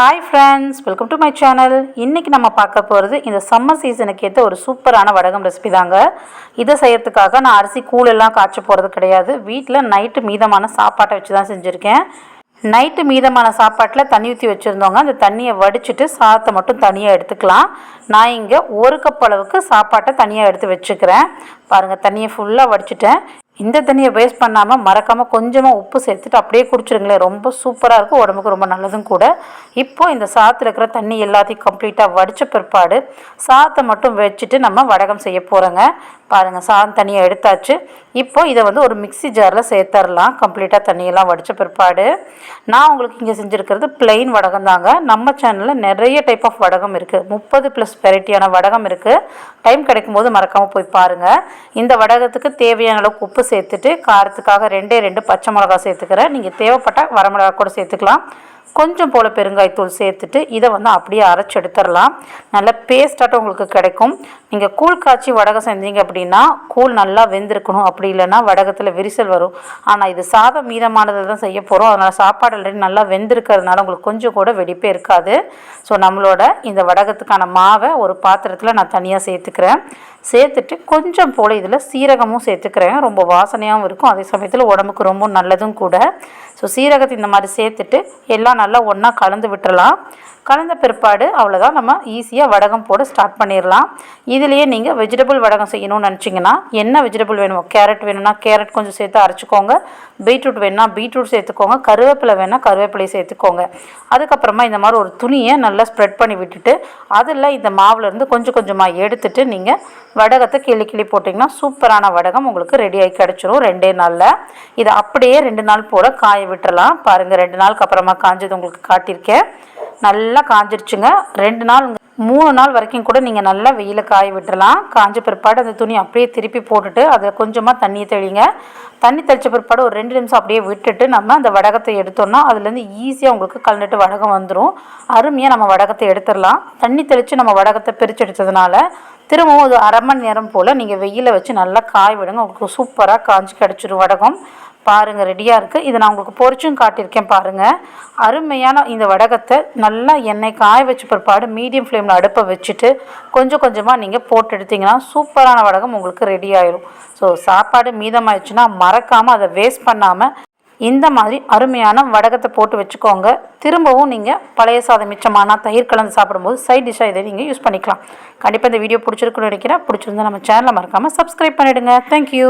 Hi friends welcome to my channel இன்றைக்கி நம்ம பார்க்க போகிறது இந்த சம்மர் சீசனுக்கு ஏற்ற ஒரு சூப்பரான வடகம் ரெசிபி தாங்க. இதை செய்கிறதுக்காக நான் அரிசி கூழெல்லாம் காய்ச்ச போகிறது கிடையாது. வீட்டில் நைட்டு மீதமான சாப்பாட்டை வச்சு தான் செஞ்சுருக்கேன். நைட்டு மீதமான சாப்பாட்டில் தண்ணி ஊற்றி வச்சுருந்தவங்க அந்த தண்ணியை வடிச்சிட்டு சாதத்தை மட்டும் தனியாக எடுத்துக்கலாம். நான் இங்கே ஒரு கப் அளவுக்கு சாப்பாட்டை தனியாக எடுத்து வச்சுக்கிறேன். பாருங்கள் தண்ணியை ஃபுல்லாக வடிச்சிட்டேன். இந்த தண்ணியை வேஸ்ட் பண்ணாமல் மறக்காமல் கொஞ்சமாக உப்பு சேர்த்துட்டு அப்படியே குடிச்சிருங்களேன். ரொம்ப சூப்பராக இருக்கும் உடம்புக்கு ரொம்ப நல்லதும் கூட. இப்போது இந்த சாத்தில் இருக்கிற தண்ணி எல்லாத்தையும் கம்ப்ளீட்டாக வடித்த பிற்பாடு சாத்தை மட்டும் வச்சுட்டு நம்ம வடகம் செய்ய போகிறோங்க பாருங்கள் சாதம் தண்ணியை எடுத்தாச்சு. இப்போ இதை வந்து ஒரு மிக்சி ஜாரில் சேர்த்துடலாம் கம்ப்ளீட்டாக தண்ணியெல்லாம் வடித்த பிற்பாடு. நான் உங்களுக்கு இங்கே செஞ்சுருக்கிறது பிளெயின் வடகம் தாங்க. நம்ம சேனலில் நிறைய டைப் ஆஃப் வடகம் இருக்குது முப்பது ப்ளஸ் வெரைட்டியான வடகம் இருக்குது டைம் கிடைக்கும் போது மறக்காமல் போய் பாருங்கள் இந்த வடகத்துக்கு தேவையான அளவுக்கு உப்பு சேர்த்துட்டு காரத்துக்காக ரெண்டே ரெண்டு பச்சை மிளகா சேர்த்துக்கிறேன். நீங்கள் தேவைப்பட்டால் வரமிளகா கூட சேர்த்துக்கலாம். கொஞ்சம் போல் பெருங்காயத்தூள் சேர்த்துட்டு இதை வந்து அப்படியே அரைச்சி எடுத்துடலாம். நல்ல பேஸ்டாட்டம் உங்களுக்கு கிடைக்கும். நீங்கள் கூழ் காய்ச்சி வடகம் செஞ்சீங்க அப்படின்னா கூழ் நல்லா வெந்திருக்கணும். அப்படி இல்லைன்னா வடகத்தில் விரிசல் வரும். ஆனால் இது சாதம் மீதமானதை தான் செய்ய போகிறோம் அதனால் சாப்பாடு ஆல்ரெடி நல்லா வெந்திருக்கிறதுனால உங்களுக்கு கொஞ்சம் கூட வெடிப்பே இருக்காது. ஸோ நம்மளோட இந்த வடகத்துக்கான மாவை ஒரு பாத்திரத்தில் நான் தனியாக சேர்த்துக்கிறேன். சேர்த்துட்டு கொஞ்சம் போல் இதில் சீரகமும் சேர்த்துக்கிறேன். ரொம்ப வாசனையாகவும் இருக்கும். அதே சமயத்தில் உடம்புக்கு ரொம்ப நல்லதும் கூட. ஸோ சீரகத்தை இந்த மாதிரி சேர்த்துட்டு எல்லாம் நல்லா ஒன்றா கலந்து விட்டுறலாம். கலந்த பிற்பாடு அவ்வளோதான் நம்ம ஈஸியாக வடகம் போட ஸ்டார்ட் பண்ணிடலாம். இதுலேயே நீங்கள் வெஜிடபிள் வடகம் செய்யணும்னு நினச்சிங்கன்னா என்ன வெஜிடபிள் வேணுமோ கேரட் வேணும்னா கேரட் கொஞ்சம் சேர்த்து அரைச்சிக்கோங்க. பீட்ரூட் வேணும்னா பீட்ரூட் சேர்த்துக்கோங்க. கருவேப்பிலை வேணால் கருவேப்பிலையை சேர்த்துக்கோங்க. அதுக்கப்புறமா இந்த மாதிரி ஒரு துணியை நல்லா ஸ்ப்ரெட் பண்ணி விட்டுட்டு அதில் இந்த மாவுலேருந்து கொஞ்சம் கொஞ்சமாக எடுத்துட்டு நீங்கள் வடகத்தை கிளி கிளி போட்டிங்கன்னா சூப்பரான வடகம் உங்களுக்கு ரெடியாகி கிடச்சிரும் ரெண்டே நாளில். இதை அப்படியே ரெண்டு நாள் போல் காய விட்டுறலாம். பாருங்கள் ரெண்டு நாளுக்கு அப்புறமா காஞ்சது உங்களுக்கு காட்டியிருக்கேன். நல்லா காஞ்சிருச்சுங்க. ரெண்டு நாள் மூணு நாள் வரைக்கும் கூட நீங்கள் நல்லா வெயில காய விட்டுறலாம். காஞ்ச பிற்பாடு அந்த துணி அப்படியே திருப்பி போட்டுட்டு அதில் கொஞ்சமாக தண்ணியை தெளிங்க. தண்ணி தெளித்த பிற்பாடு ஒரு ரெண்டு நிமிஷம் அப்படியே விட்டுட்டு நம்ம அந்த வடகத்தை எடுத்தோம்னா அதுலேருந்து ஈஸியாக உங்களுக்கு கலந்துட்டு வடகம் வந்துடும் அருமையாக நம்ம வடகத்தை எடுத்துடலாம். தண்ணி தெளித்து நம்ம வடகத்தை பிரித்து எடுத்ததுனால திரும்பவும் ஒரு அரை மணி நேரம் போல் நீங்கள் வெயிலில் வச்சு நல்லா காய விடுங்க. உங்களுக்கு சூப்பராக காஞ்சி கிடச்சிரும் வடகம். பாருங்கள் ரெடியாக இருக்குது இதை நான் உங்களுக்கு பொறிச்சும் காட்டியிருக்கேன் பாருங்கள் அருமையான இந்த வடகத்தை நல்லா எண்ணெய் காய வச்ச பிற்பாடு மீடியம் ஃப்ளேமில் அடுப்பை வச்சுட்டு கொஞ்சம் கொஞ்சமாக நீங்கள் போட்டு எடுத்திங்கன்னா சூப்பரான வடகம் உங்களுக்கு ரெடி ஆயிடும் ஸோ சாப்பாடு மீதமாயிடுச்சுன்னா மறக்காமல் அதை வேஸ்ட் பண்ணாமல் இந்த மாதிரி அருமையான வடகத்தை போட்டு வச்சுக்கோங்க. திரும்பவும் நீங்கள் பழைய சாதம் மிச்சமான தயிர் கலந்து சாப்பிடும்போது சைட் டிஷ்ஷாக இதை நீங்கள் யூஸ் பண்ணிக்கலாம். கண்டிப்பாக இந்த வீடியோ பிடிச்சிருக்குன்னு நினைக்கிறேன். பிடிச்சிருந்தா நம்ம சேனலை மறக்காமல் சப்ஸ்கிரைப் பண்ணிவிடுங்க தேங்க்யூ